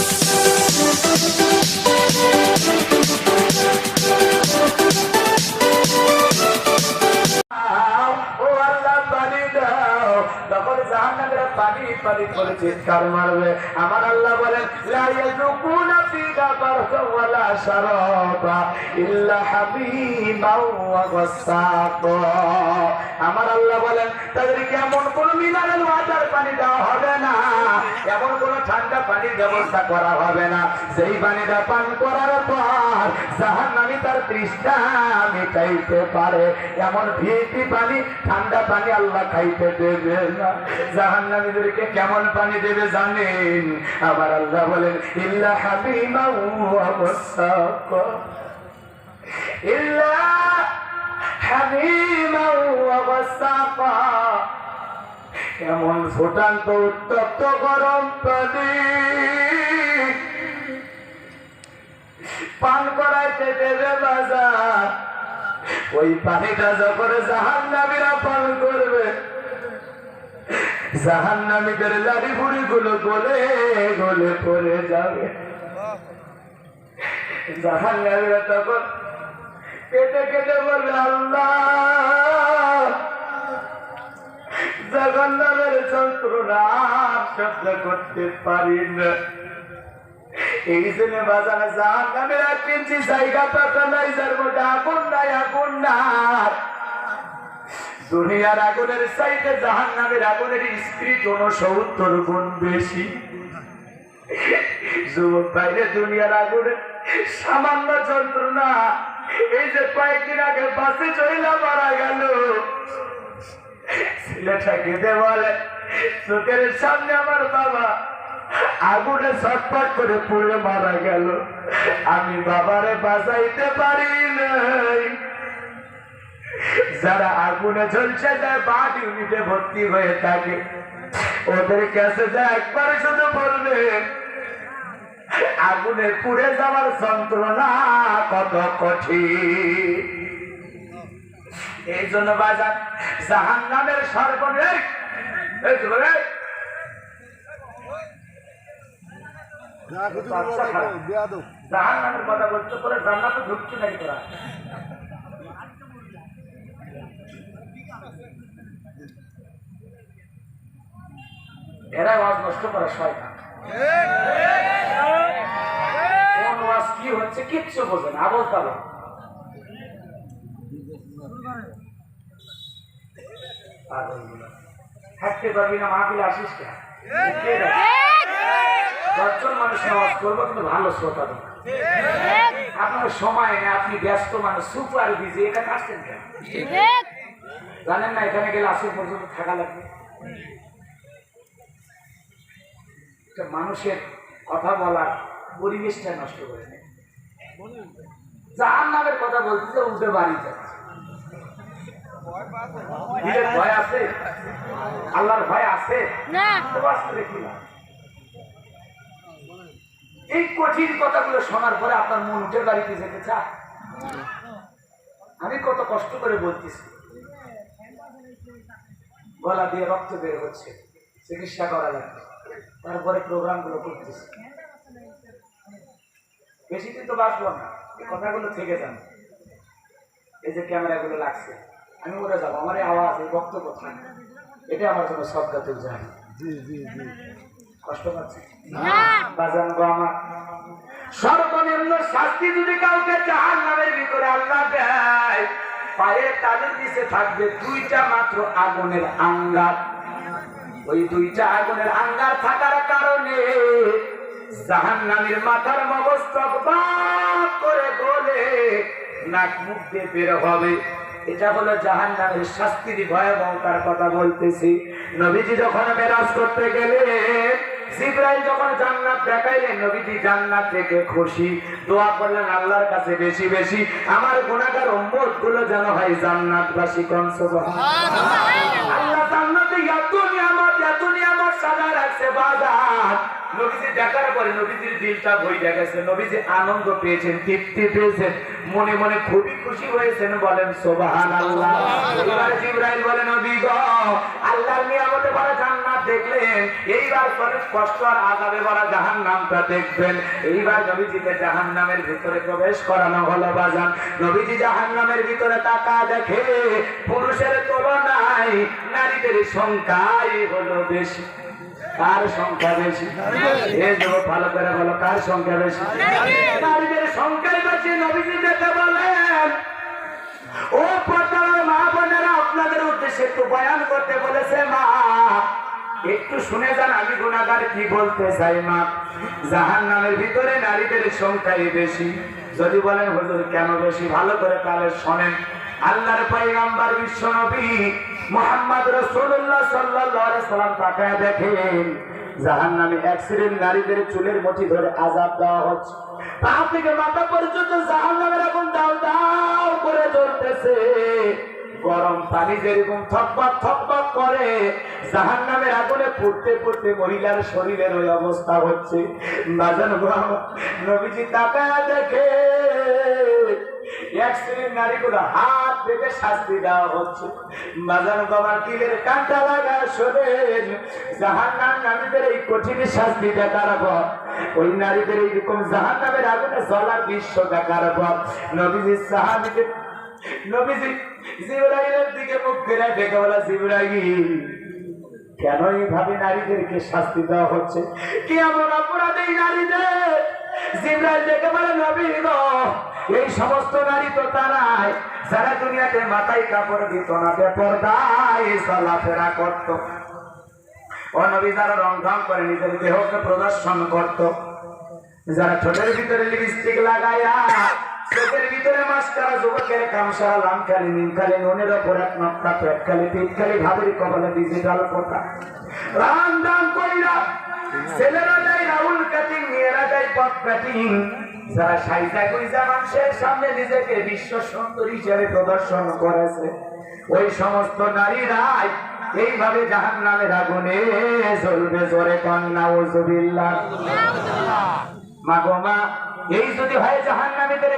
Thank you. পানি পানি করে চিৎকার মারবে। আমার আল্লাহ বলেন আমার আল্লাহ বলেন, তাদেরকে এমন কোন মিনারেল ওয়াটার পানি দেওয়া হবে না, এমন কোন ঠান্ডা পানির ব্যবস্থা করা হবে না। সেই পানিটা পান করার পর জাহান্নামী তার তৃষ্ণা মিটাইতে পারে। এমন ভিপি পানি, ঠান্ডা পানি আল্লাহ খাইতে দেবে না। জাহান্নামীদেরকে কেমন পানি দেবে জানেন? আবার আল্লাহ বলেন, ইল্লা হাবিমা এমন ফুটান্ত উত্তপ্ত গরম পানি পান করাইতে দেবে বাজার। ওই পানিটা যখন জাহান নামীরা পান করবে জাহান নামীদের লাড়ি বুড়ি গুলো গলে গলে পড়ে যাবে। জাহান নামীরা তখন কেটে কেটে বলবে, আল্লাহ জগন্নাথের যন্ত্রণা সহ্য করতে পারি না। এই জন্য বাজারে যান নামেরা কিনছি জায়গা পাতা নাই, যার মধ্যে আগুন নাই আগুন নাই। দুনিয়ার আগুনের চাইতে জাহান নামের আগুনের স্ত্রী সত্তর গুণ বেশি। যুবক বাইরে দুনিয়ার আগুনে সামান্য যন্ত্রণা। এই যে কয়েকদিন আগে বাসে চইলা মারা গেল। ছেলেটা কেঁদে বলে, চোখের সামনে আমার বাবা আগুনে ছটফট করে পুড়ে মারা গেল। আমি বাবারে বাঁচাইতে পারি নাই। যারা আগুনে ঝলসে যায় বাদ ইউনিটে ভর্তি হয়ে থাকে। ওদের কাছে যা একবার শুধু বলবে আগুনে পুড়ে যাওয়ার যন্ত্রণা কত কঠিন। এই জন্য বাজার জাহান নামের সর্বনে জাহান নামের কথা বলতে করে জান্নাতে ঢুকছে নাকি তোরা। এরা ওয়াজ নষ্ট করা শয়তান। কোন ওয়াজ কি হচ্ছে কিচ্ছু বোঝে না, আবল তাবল। থাকতে পারবি না মাহফিলে আসিস কেন? দশজন মানুষ নামাজ করব কিন্তু ভালো শ্রোতা দেবো। আপনার সময় নেই, আপনি ব্যস্ত মানুষ সুপার বিজি এখানে আসছেন কেন? জানেন না, এখানে গেলে আসে পর্যন্ত থাকা লাগবে। মানুষের কথা বলার পরিবেশটা নষ্ট করে নেয় জাহান নামের কথা বলতে উল্টে বাড়ি যাচ্ছে নিজের ভয় আছে? আল্লাহর ভয় আছে? এই কঠিন কথাগুলো শোনার পরে আপনার মন উঠে বাড়িতে যেতে চায়? আমি কত কষ্ট করে বলতেছি। গলা দিয়ে রক্ত বের হচ্ছে। চিকিৎসা করা লাগবে। তারপরে প্রোগ্রামগুলো করতেছি। বেশি দিন তো বাঁচলাম না এই কথাগুলো থেকে যান। এই যে ক্যামেরাগুলো লাগছে আমি উড়ে যাব আমার এই আওয়াজ এই বক্তব্য থাকে। এটা আমার জন্য সবগাতে যায় কষ্ট পাচ্ছে? বাজান গো আমার। সর্বনিম্ন শাস্তি যদি কাউকে জাহান নামের ভিতরে আল্লাহ দেয় পায়ের তাদের নিচে থাকবে দুইটা মাত্র আগুনের আঙ্গার ওই দুইটা আগুনের আঙ্গার থাকার কারণে জাহান নামের মাথার মগস্তক বাপ করে গলে নাক মুখ দিয়ে বের হবে। এটা হলো জাহান নামের শাস্তির ভয়াবহতার কথা বলতেছি। নবীজি যখন মেরাজ করতে গেলে জিব্রাইল যখন জান্নাত দেখাইলেন, নবীজি জান্নাত থেকে খুশি। দোয়া করলেন, আল্লাহর কাছে বেশি বেশি আমার গুণাগার উম্মতগুলো যেন হয় জান্নাতবাসী কংস সাজা রাখছে বাজার। নবীজি দেখার পরে নবীজির দিলটা বইটা গেছে। নবীজি আনন্দ পেয়েছেন তৃপ্তি পেয়েছেন মনে মনে খুবই খুশি হয়েছেন বলেন সোবাহান আল্লাহ এবার জিব্রাইল বলেন নবী গো আল্লাহর নিয়ামতে বড় জান্নাত দেখলেন। এইবার অনেক কষ্ট আর বড় জাহান্নামটা দেখবেন। এইবার নবীজিকে ভিতরে প্রবেশ করানো হলো বাজান। নবীজি জাহান্নামের ভিতরে তাকা দেখে পুরুষের তুলনায় নারীদের সংখ্যাই হলো বেশি। কার সংখ্যা বেশি? এ যুবক ভালো করে বলো কার সংখ্যা বেশি? নারীদের সংখ্যাই বেশি নবীজি যেতে বলেন। ও পর্দার মা বোনেরা আপনাদের উদ্দেশ্যে একটু বয়ান করতে বলেছে মা। একটু শুনে যান আমি গুণাগার কি বলতে চাই মা? জাহান নামের ভিতরে নারীদের সংখ্যাই বেশি। যদি বলেন হুজুর কেন বেশি? ভালো করে তাহলে শোনেন। আল্লাহর পয়গাম্বার বিশ্ব নবী মোহাম্মদ রসুল্লাহ সাল্লাহ সাল্লাম তাকায় দেখেন জাহান নামে অ্যাক্সিডেন্ট নারীদের চুলের মুঠি ধরে আজাব দেওয়া হচ্ছে। পা থেকে মাথা পর্যন্ত জাহান নামের আগুন দাও দাও করে জ্বলতেছে। গরম পানি যেরকম থকবাক থকবাক করে জাহান নামের আগুনে পড়তে পড়তে মহিলার শরীরের ওই অবস্থা হচ্ছে। নবীজি তাকায় দেখে এক শ্রেণির নারীগুলো হাত বেঁধে শাস্তি দেওয়া হচ্ছে। বাবার লাগা জাহান নাম নারীদের এই কঠিন ওই নারীদের এইরকম জাহান নামের আগুনে জ্বলার দৃশ্য দেখার পর নবীজি সাহাবিকে নবীজি জিব্রাইলের দিকে মুখ ফেরায় দেখে বলা, জিব্রাইল কেন এইভাবে নারীদেরকে শাস্তি দেওয়া হচ্ছে? কি এমন অপরাধ নারীদের? জিব্রাইল দেখে বলে, নবী এই সমস্ত নারী তো তারাই, যারা দুনিয়াতে মাথায় কাপড় দিত না, বেপরদায় চলাফেরা করতো। ও নবী যারা রং ঢং করে নিজের দেহকে প্রদর্শন করত। যারা ঠোঁটের ভিতরে লিপস্টিক লাগায়া, চোখের ভিতরে মাস্কারা, যুবকের কামসারা, লামখালি, নিমখালি, নুনের ওপর এক নকটা পেটখালি পিটখালি ভাবের কপালে ডিজিটাল ফোটা রাম দাম কইরা, ছেলেরা দেয় রাহুল কাটিং মেয়েরা দেয় পপ কাটিং যারা সাইজা গুইজা মানুষের সামনে নিজেকে বিশ্ব সুন্দরী হিসেবে প্রদর্শন করেছে, ওই সমস্ত নারীরাই এইভাবে জাহান নামের আগুনে জ্বলবে জোরে কন্যা ওজুবিল্লাহ মা গো মা, এই যদি হয় জাহান নামীদের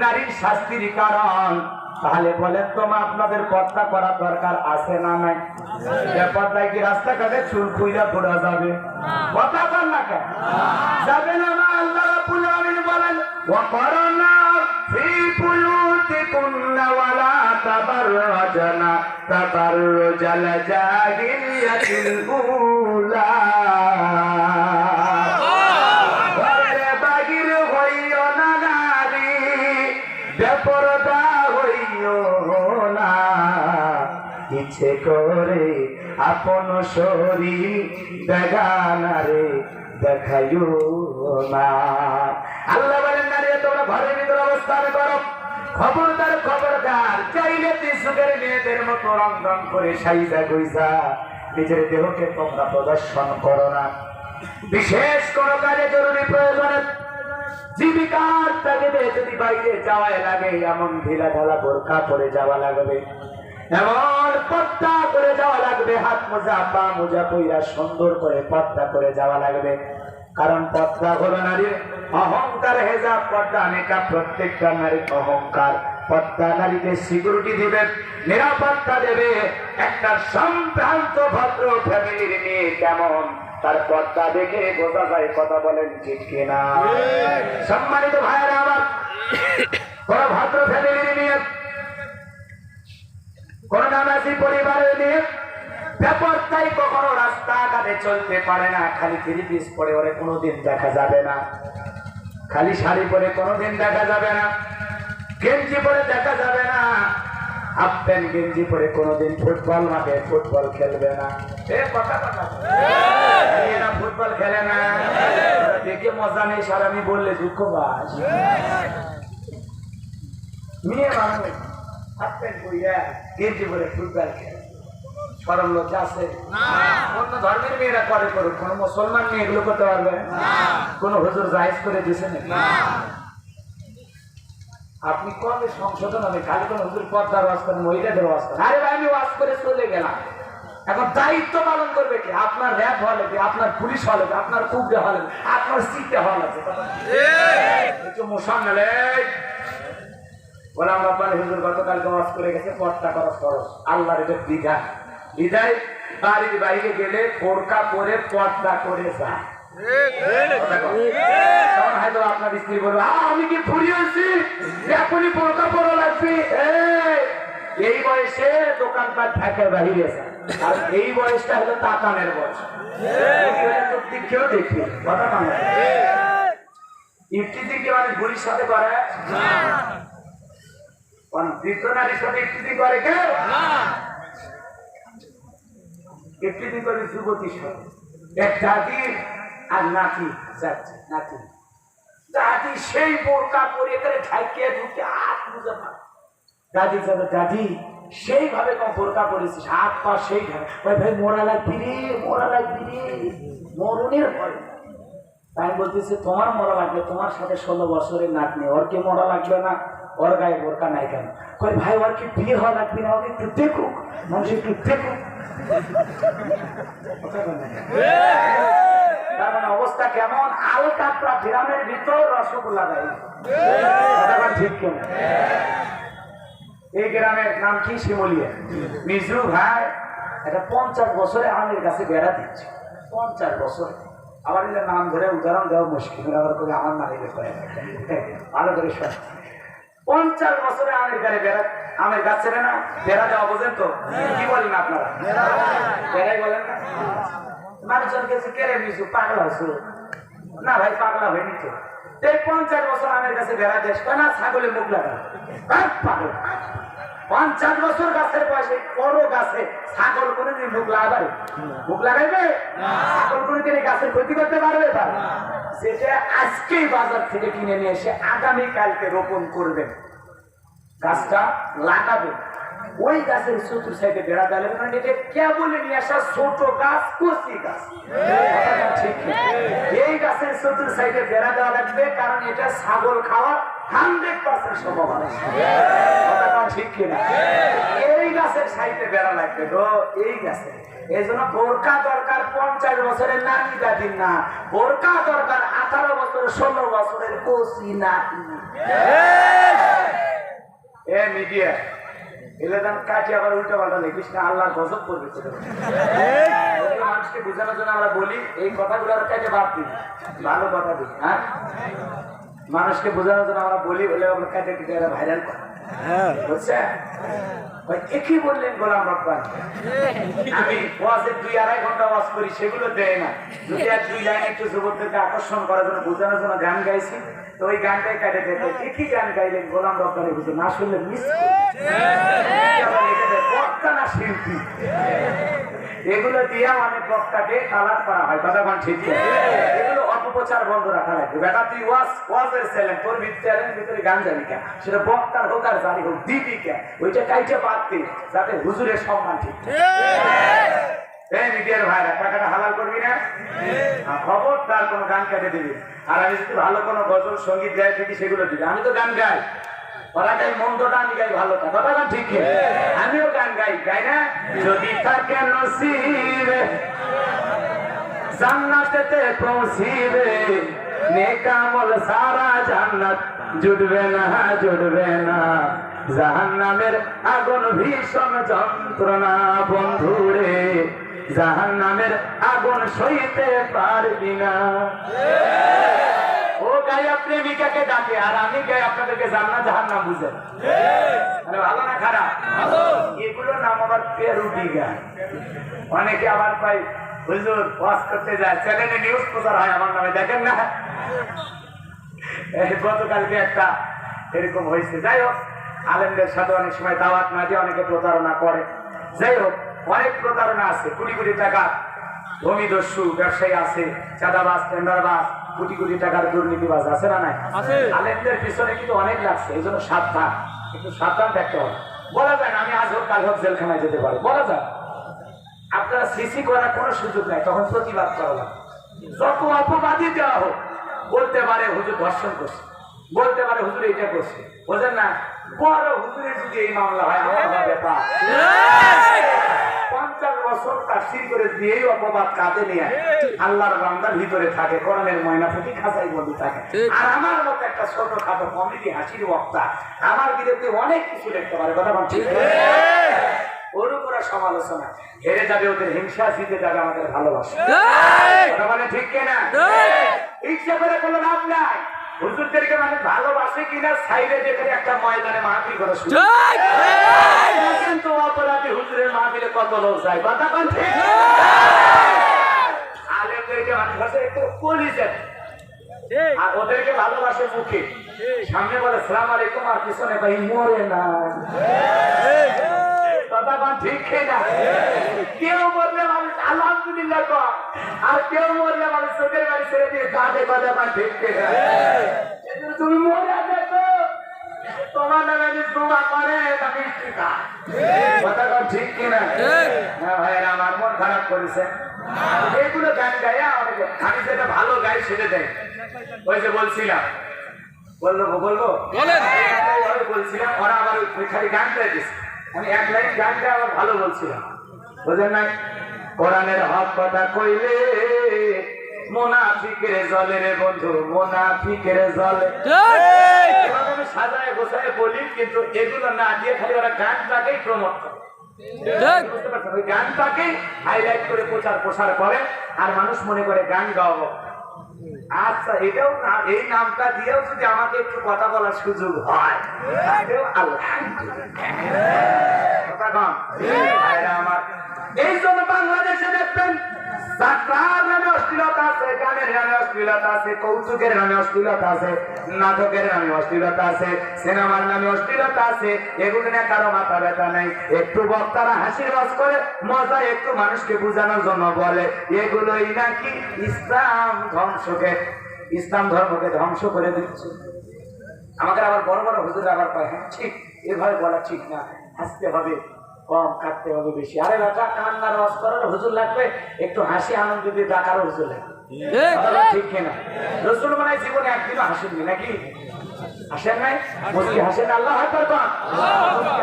নারীর শাস্তির কারণ তাহলে বলেন তো মা আপনাদের পর্দা করার দরকার আছে না নাই? পর্দায় কি রাস্তাঘাটে চুল খুইলা ঘোরা যাবে? কথা বল না কেন? যাবে না মা আল্লাহ রাব্বুল বলেন ওয়া করনা ফি বুয়ুতিকুন্না ওয়ালা তাবাররাজনা তাবাররুজাল জাহিলিয়াতিল উলা। ইচ্ছে করে আপন শরীর দেখানারে দেখাইও না। আল্লাহ বলেন, নারী, তোমরা ঘরের ভিতরে অবস্থান করো। খবরদার খবরদার, চাইলে সুখের মেয়েদের মতো রং রং করে সাইজা গইজা নিজের দেহকে তোমরা প্রদর্শন করো না। বিশেষ কোন কাজে জরুরি প্রয়োজনে জীবিকার তাগিদে যদি বাইরে যাওয়াই লাগে, এমন ঢিলা ঢালা বোরখা পরে যাওয়া লাগবে। এমন পর্দা করে যাওয়া লাগবে হাত মোজা পা মোজা পইরা সুন্দর করে পর্দা করে যাওয়া লাগবে। কারণ পর্দা হলো নারীর অহংকার হেজা পর্দা নেকা প্রত্যেকটা নারীর অহংকার। পর্দা নারীকে সিকিউরিটি দিবে নিরাপত্তা দেবে। একটা সম্ভ্রান্ত ভদ্র ফ্যামিলির মেয়ে কেমন? তার পর্দা দেখে বোঝা যায় কথা বলেন ঠিক কিনা। সম্মানিত ভাইয়েরা আমার কোন ভদ্র ফ্যামিলির মেয়ে খালি কোনোদিন দেখা যাবে না। খালি শাড়ি পরে কোনোদিন দেখা যাবে না, গেঞ্জি পরে দেখা যাবে না, হাফ প্যান্ট গেঞ্জি পরে কোনোদিন ফুটবল মাঠে ফুটবল খেলবে না। কথা ফুটবল খেলে না। দেখে মজা নেই সার আমি বললে দুঃখ পাস মেয়ে মানুষ। গেঞ্জি পরে ফুটবল খেলে লজ্জা আছে? অন্য ধর্মের মেয়েরা করে করুক কোন মুসলমান মেয়ে এগুলো করতে পারবে? কোন হুজুর জাহেজ করে দিছে নাকি? আপনি কবে সংশোধন হবে খালি কোন হুজুর পর্দার ওয়াজ করেন মহিলাদের ওয়াজ করেন আরে ভাই আমি ওয়াজ করে চলে গেলাম। এখন দায়িত্ব পালন করবে কি? আপনার র্যাব হওয়া কি? আপনার পুলিশ লাগবে আপনার হওয়া লাগবে আপনার সিটে হওয়া লাগবে একটু গোলাম রব্বানি হুজুর গতকালকে ওয়াজ করে গেছে পর্দা করা খরচ আল্লাহর এটা বিধান বিদায় বাড়ির বাইরে গেলে বোরকা পরে পর্দা করে যায়। আপনার স্ত্রী বলবে আমি কি ফুরিয়েছি এখনই বোরকা পরা লাগবে? এই, বয়সে দোকানপাট ঢাকা বাহিরে এই বয়সটা হলো তাকানের বয়স। কেউ দেখি কথা কাম ইফতিজি কি মানে গুলির সাথে করে? কোন করে কেউ করে এক দাদি আর নাতি যাচ্ছে নাতি। দাদি সেই বোরকা পরে করে ঢুকে হাত বুঝে দাদি যাবে দাদি সেইভাবে কম বোরকা পরেছিস হাত পা সেই ওই ভাই মোরা লাগবি রে মোরা লাগবি রে মরণের ভয়। তাই বলতেছে তোমার মরা লাগবে তোমার সাথে ষোলো বছরের নাতনি ওর কে মরা লাগবে না? ওর গায়ে বোরকা নাই কেন? কই ভাই, ওর কি বিয়ে হওয়া লাগবে না? ওকে একটু দেখুক, মানুষ একটু দেখুক। তার মানে অবস্থা কেমন? আল কাপড়া গ্রামের ভিতর রসগোল্লা দেয়। ঠিক কেন? এই গ্রামের নাম কি? শিমলিয়া। মিজু ভাই একটা পঞ্চাশ বছরে আমের কাছে বেড়া দিচ্ছে। পঞ্চাশ বছর। এলে নাম ধরে উদাহরণ দেওয়া মুশকিল। আবার করে আমার করে ভালো করে শোন। পঞ্চাশ বছরে আমের গাড়ি বেড়া আমের গাছ ছেড়ে না বেড়া দেওয়া বোঝেন তো? কি বলেন আপনারা? বেড়াই বলেন না? মানুষজন কাছে কেড়ে মিশু পাগলা হয়েছো? না ভাই পাগলা হয়নি তো। এই পঞ্চাশ বছর আমের কাছে বেড়া দেশ না ছাগলে মুখ লাগা। পাগল। পঞ্চাশ বছর গাছের বয়সে বড় গাছে ছাগল কোনোদিন মুখ লাগাবে? মুখ লাগাইবে? ছাগল কোনোদিন এই গাছের ক্ষতি করতে পারবে? তার সেটা আজকেই বাজার থেকে কিনে নিয়ে এসে আগামী কালকে রোপণ করবেন। গাছটা লাগাবে ওই গাছের চতুর সাইডে বেড়া দেওয়া কারণ এটা কেবলে নিয়ে আসা ছোট গাছ, কচি গাছ। এই গাছের চতুর সাইডে বেড়া দেওয়া লাগবে, কারণ এটা ছাগল খাওয়ার এই গাছের সাইডে বেড়া লাগবে তো এই গাছে। এই জন্য বোরকা দরকার পঞ্চাশ বছরের নানি দাদির না। বোরকা দরকার আঠারো বছরের ষোলো বছরের কচি নাতি। এ মিডিয়া এলে দাম কাজে আবার উল্টো পাল্টা লিখিস না আল্লাহর গজব করবে মানুষকে বোঝানোর জন্য আমরা বলি এই কথাগুলো আর কাজে বাদ দিই ভালো কথা দিই হ্যাঁ? মানুষকে বোঝানোর জন্য আমরা বলি বলে আমরা কাজে ভাইরাল করে বুঝছেন? একই বললেন গোলাম রব্বান। আমি ওয়াজের দুই আড়াই ঘণ্টা ওয়াজ করি সেগুলো দেয় না। যদি আর দুই লাইন একটু যুবকদেরকে আকর্ষণ করার জন্য বোঝানোর জন্য গান গাইছি তো ওই গানটাই কাটে দেখে একই গান গাইলেন গোলাম রব্বানি বুঝে না শুনলে মিস বক্তা না শিল্পী। এগুলো দিয়ে অনেক বক্তাকে কালার করা হয়। কথা কোন ঠিক এগুলো অপপ্রচার বন্ধ রাখা লাগবে। বেটা তুই ওয়াজ ওয়াজের চ্যালেঞ্জ তোর ভিতরে ভিতরে গান জানি কে? সেটা বক্তার হোক আর জানি হোক দিবি কে? ওইটা কাইটে বাদ দে যাতে হুজুরের সম্মান ঠিক এই মিডিয়ার ভাইরা টাকাটা হালাল করবি না? আর খবরদার কোনো গান কেটে দিবি। আর আমি যদি ভালো কোনো গজল সংগীত গাই থাকি সেগুলো দিবি। আমি তো গান গাই। ওরা গাই মন্দটা আমি গাই ভালোটা কথা না ঠিক আমিও গান গাই গাই না? যদি থাকে নসিবে জান্নাতেতে পৌঁছিবে। নেকামল সারা জান্নাত জুটবে না জুটবে না। জাহান্নামের আগুন ভীষণ যন্ত্রণা বন্ধুরে জাহান্নামের আগুন সইতে পারবি না। ও গায়া প্রেমিকাকে ডাকে আর আমি গাই আপনাদেরকে জান্নাত জাহান্নাম বুঝে। মানে ভালো না খারাপ? এগুলো নাম আবার পেরুটি গান অনেকে আবার পাই হুজুর ওয়াজ করতে যায়। চ্যানেলে নিউজ প্রচার হয় আমার নামে দেখেন না? এই গতকালকে একটা এরকম হয়েছে। যাই হোক আলেমদের সাথে অনেক সময় দাওয়াত না দিয়ে অনেকে প্রতারণা করে। যাই হোক অনেক প্রতারণা আছে। কোটি কোটি টাকা ভূমি দস্যু ব্যবসায়ী আছে চাঁদাবাজ টেন্ডারবাজ। কোটি কোটি টাকার দুর্নীতিবাজ আছে না নাই? আলেমদের পিছনে কিন্তু অনেক লাগছে এই জন্য সাবধান একটু সাবধান থাকতে হবে। বলা যায় আমি আজ হোক কাল হোক জেলখানায় যেতে পারি। বলা যায় আপনারা সিসি করার কোনো সুযোগ নাই তখন প্রতিবাদ করা যত অপবাদী দেওয়া হোক বলতে পারে হুজুর ধর্ষণ করছে বলতে পারে হুজুর এটা করছে। বোঝেন না? বড় হুজুরের যদি এই মামলা হয় আমার পঞ্চাশ বছর তাফসির করে দিয়েই অপবাদ কাঁদে নিয়ে আল্লাহর বান্দার ভিতরে থাকে কোরআনের ময়না ফুটি খাঁচাই বন্ধু থাকে। আর আমার মতো একটা ছোট খাটো কমেডি হাসির বক্তা আমার বিরুদ্ধে অনেক কিছু লিখতে পারে কথা বলছি? ওর উপরে সমালোচনা। হেরে যাবে ওদের হিংসা জিতে যাবে আমাদের ভালোবাসা। কথা বলে ঠিক কিনা? ইচ্ছা করে কোনো লাভ নাই। হুজুরদেরকে মানে ভালোবাসে কিনা সাইডে দেখে একটা ময়দানে মাহফিল করে শুরু কিন্তু অপরাধী হুজুরের মাহফিলে কত লোক যায়? কথা কোন আলেমদেরকে মানুষ ভাষা একটু কলিজেন আর ওদেরকে ভালোবাসে মুখে। সামনে বলে সালাম আলাইকুম আর পিছনে ভাই মরে না। কথা ঠিক না কেউ বললে মানুষ আলহামদুলিল্লাহ কর আর কেউ বললে মানুষ চোখের বাড়ি ছেড়ে দিয়ে কোন ঠিক না এজন্য তুমি মরে দেখো তোমার নামে যে দোয়া করে তাকে টিকা কথা ঠিক কিনা? হ্যাঁ ভাইয়েরা আমার মন খারাপ করেছে। এগুলো গান গায়া অনেকে আমি যেটা ভালো গাই সেটা দেয়। ওই যে বলছিলাম বলব বলব বলছিলাম ওরা আবার খালি গান গাইতেছে আমি এক লাইন গান গায়ে আবার ভালো বলছিলাম। বুঝলেন নাই? কোরআনের হক কথা কইলে মোনাফিকের জলে রে বন্ধু মোনাফিকের জলে। সাজায় গোছায় বলি কিন্তু এগুলো না দিয়ে খালি ওরা গানটাকেই প্রমোট করে। গানটাকে হাইলাইট করে প্রচার প্রসার করে আর মানুষ মনে করে গান গাওয়াবো আচ্ছা এটাও না এই নামটা দিয়েও যদি আমাকে একটু কথা বলার সুযোগ হয় আলহামদুলিল্লাহ। কথা কম? আমার এই জন্য বাংলাদেশে দেখবেন আছে নামে আছে নাটকের আছে এগুলো কারও মাথা একটু বক্তারা হাসির করে, মজা একটু মানুষকে বোঝানোর জন্য বলে। এগুলোই নাকি ইসলাম ধ্বংসকে, ইসলাম ধর্মকে ধ্বংস করে দিচ্ছে। আমাদের আবার বড় বড় হুজুর আবার কয় হ্যাঁ ঠিক, এভাবে বলা ঠিক না, হাসতে হবে। কম কাটতে হবে বেশি। আরে বেটা কান্না রস করার হুজুর লাগবে? একটু হাসি আনন্দ দিয়ে ডাকারও হুজুর লাগবে। ঠিক। কিনা? রসুল মানে জীবনে একদিনও হাসেননি নাকি? হাসেন নাই? মুসকি হাসেন আল্লাহ হাজার কম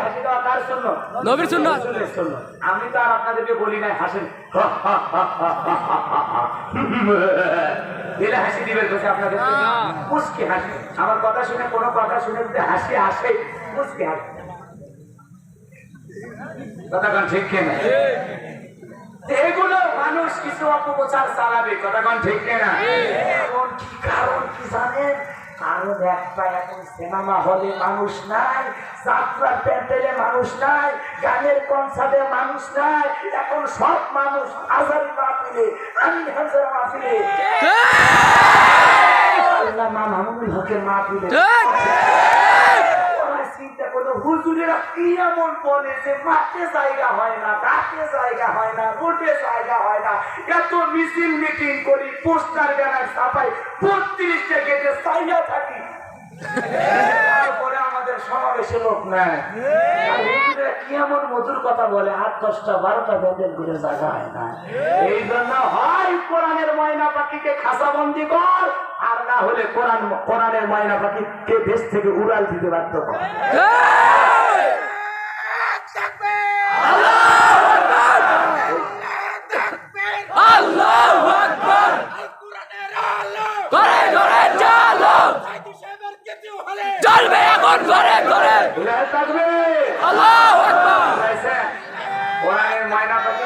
হাসি দেওয়া কার জন্য নবীর সুন্নাত। আমি তো আর আপনাদেরকে বলি নাই হাসেন। দিলে হাসি দিবেন বসে আপনাদের মুসকি হাসি। আমার কথা শুনে কোনো কথা শুনে যদি হাসি আসে মুসকি হাসি। কথা কোন? ঠিক। কিনা এগুলো মানুষ কিছু অপপ্রচার চালাবে কথা কোন? ঠিক। কিনা কি কারণ কি জানেন? কারণ একটা এখন সিনেমা হলে মানুষ নাই যাত্রার প্যান্ডেলে মানুষ নাই গানের কনসার্টে মানুষ নাই এখন সব মানুষ আজারি মাহফিলে আমি হাজার মাহফিলে। আল্লাহ মা মামুনুল হকের মাহফিলে। চিন্তা করল হুজুরেরা কি এমন বলে যে মাঠে জায়গা হয় না, ঘাটে জায়গা হয় না, রোডে জায়গা হয় না। এত মিছিল মিটিং করি, পোস্টার ব্যানার ছাপাই থাকি। কি মধুর কথা বলে দশটা, বারোটা করে জায়গা হয় না। এই জন্য হয় কোরআনের ময়না পাখিকে কর, আর না হলে কোরআন, কোরআনের ময়না পাখিকে দেশ থেকে উড়াল দিতে বাধ্য কর আল্লাহু আকবার করে করে চালো চলবে এখন করে করে উড়াল থাকবে আল্লাহু আকবার বুঝাইছে? কোরআনের ময়না পাখি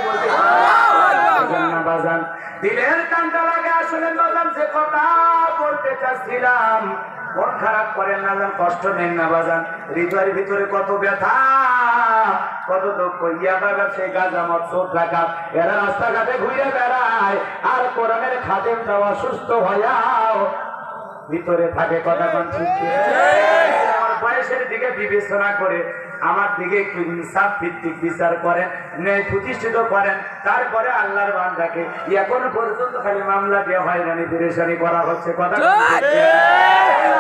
বলতে বাজান না বাজান দিলের কানটা লাগে আসলে বাজান যে কথা বলতে চাচ্ছিলাম। মন খারাপ করেন না যান কষ্ট নেন না বাজান হৃদয়ের ভিতরে কত ব্যথা কত দুঃখ। ইয়াবা ব্যবসায়ী গাঁজা মদ চোট ডাকাত এরা রাস্তাঘাটে ঘুরে বেড়ায়। আর কোরআনের খাদেমটা অসুস্থ হইয়াও ভিতরে থাকে কথা বয়সের দিকে বিবেচনা করে আমার দিকে একটু ইনসাফ ভিত্তিক বিচার করেন ন্যায় প্রতিষ্ঠিত করেন। তারপরে আল্লাহর বান্দাকে এখন পর্যন্ত খালি মামলা হয় পেরেশানি করা হচ্ছে কথা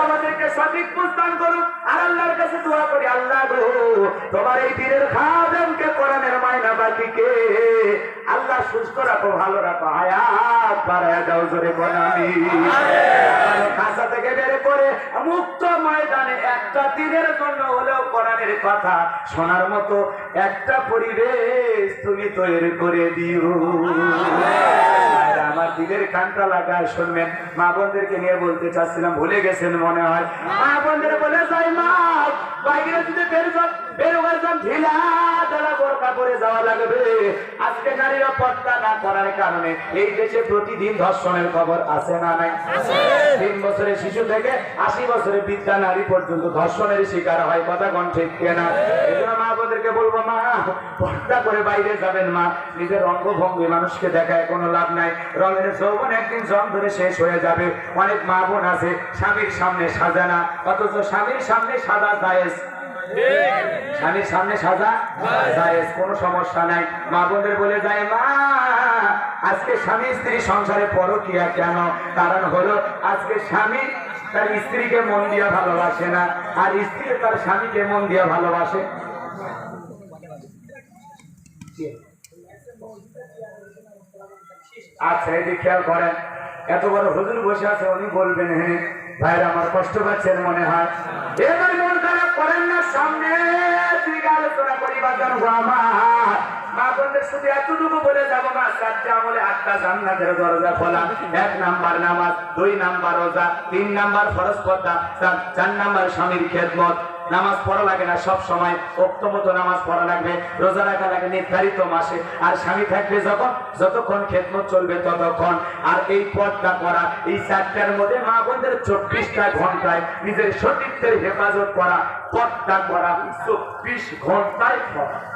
আমাদেরকে সঠিক বুঝদান করুক আর আল্লাহর কাছে দোয়া করি আল্লাহ তোমার এই দিনের খাদেমকে আল্লাহ সুস্থ রাখো, ভালো রাখো। হায়াত বাড়ায় দাও জোরে বনামি থেকে মুক্ত একটা দিনের জন্য হলেও কোরআনের কথা শোনার মতো একটা পরিবেশ তুমি তৈরি করে দিও। আমার কানটা লাগায় শুনবেন। মা বোনদেরকে নিয়ে বলতে চাচ্ছিলাম, ভুলে গেছেন মনে হয়। মা বোনদের বলে যাই মা বাইরে যদি বের বের হয়ে যান, ঢিলা তারা বোরকা পরে যাওয়া লাগবে আজকে নারীরা পর্দা না করার কারণে এই দেশে প্রতিদিন ধর্ষণের খবর আছে না নাই? তিন বছরের শিশু থেকে আশি বছরের বিদ্যা নারী পর্যন্ত ধর্ষণের শিকার হয়। কথা কোন ঠিক কেনা এই মা বোনদেরকে বলব মা পর্দা করে বাইরে যাবেন মা। নিজের অঙ্গভঙ্গি মানুষকে দেখায় কোনো লাভ নাই। রঙের যৌবন একদিন জং ধরে শেষ হয়ে যাবে। অনেক মা বোন আছে স্বামীর সামনে সাজানা। অথচ স্বামীর সামনে সাদা জায়েজ। স্বামীর সামনে সাজা? জায়েজ কোনো সমস্যা নাই। মা বোনদের বলে যায় মা আজকে স্বামী স্ত্রী সংসারে পরকিয়া কেন? কারণ হলো আজকে স্বামী তার স্ত্রীকে মন দিয়া ভালোবাসে না আর স্ত্রী তার স্বামীকে মন দিয়া ভালোবাসে। আচ্ছা এই খেয়াল করেন এত বড় হুজুর বসে আছে উনি বলবেন হ্যাঁ ভাইরা আমার কষ্ট পাচ্ছেন মনে হয়। এবার মন সামনে আলোচনা করি বাজার আমার। বলে যাব আটটা এক দুই নাম্বার রোজা, তিন নাম্বার ফরজ পর্দা চার নাম্বার স্বামীর খেদমত। নামাজ পড়া লাগে না, সব সময় মতো নামাজ পড়া লাগবে, রোজা রাখা লাগে নির্ধারিত মাসে। আর স্বামী থাকবে যখন, যতক্ষণ খেদমত চলবে ততক্ষণ। আর এই পথটা করা, এই চারটার মধ্যে মা বোনদের চব্বিশটা ঘন্টায় নিজের সতীর্থের হেফাজত করা, পথটা করা, চব্বিশ ঘন্টায় করা।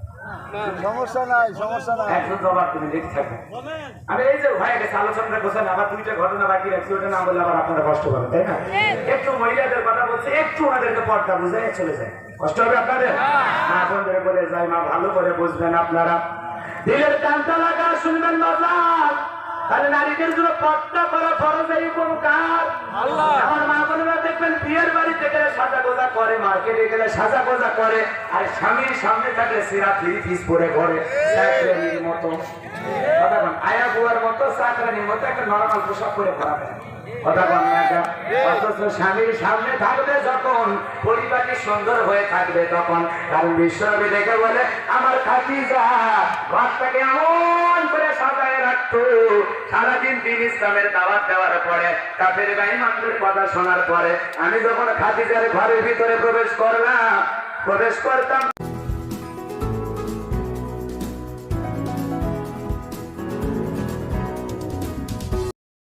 সমস্যা নাই সমস্যা নাই। একজন জবাব তুমি দেখতে থাকবেন আমি এই যে হয়ে গেছে আলোচনাটা গোছান আবার দুইটা ঘটনা বাকি রাখছি ওটা না বললে আবার আপনারা কষ্ট পাবেন তাই না? একটু মহিলাদের কথা বলছে একটু ওনাদেরকে পর্দা বুঝে চলে যায়। কষ্ট হবে আপনাদের? মা বোনদের বলে যাই মা ভালো করে বুঝবেন আপনারা। দিলের টানটা লাগা শুনবেন বাজার তাহলে নারীদের জন্য পর্দা করা ফরজ এই কোন কাজ আমার মা বোনেরা দেখবেন বিয়ের গেলে সাজা গোজা করে, মার্কেটে গেলে সাজা গোজা করে, আর স্বামীর সামনে থাকলে সিরা থ্রি পিস পরে চাকরির মতো। আয়া বুয়ার মতো, চাকরানির মতো, একটা নরমাল পোশাক করে থাকবে যখন, পরিবারটি সুন্দর হয়ে থাকবে বলে, আমার খাতিজা ঘরটাকে এমন করে সাজায় রাখতো, সারাদিন দিন ইসলামের দাওয়াত দেওয়ার পরে, কাফের বাইমানদের কথা শোনার পরে, আমি যখন খাতিজার ঘরের ভিতরে প্রবেশ করলাম। প্রবেশ করতাম।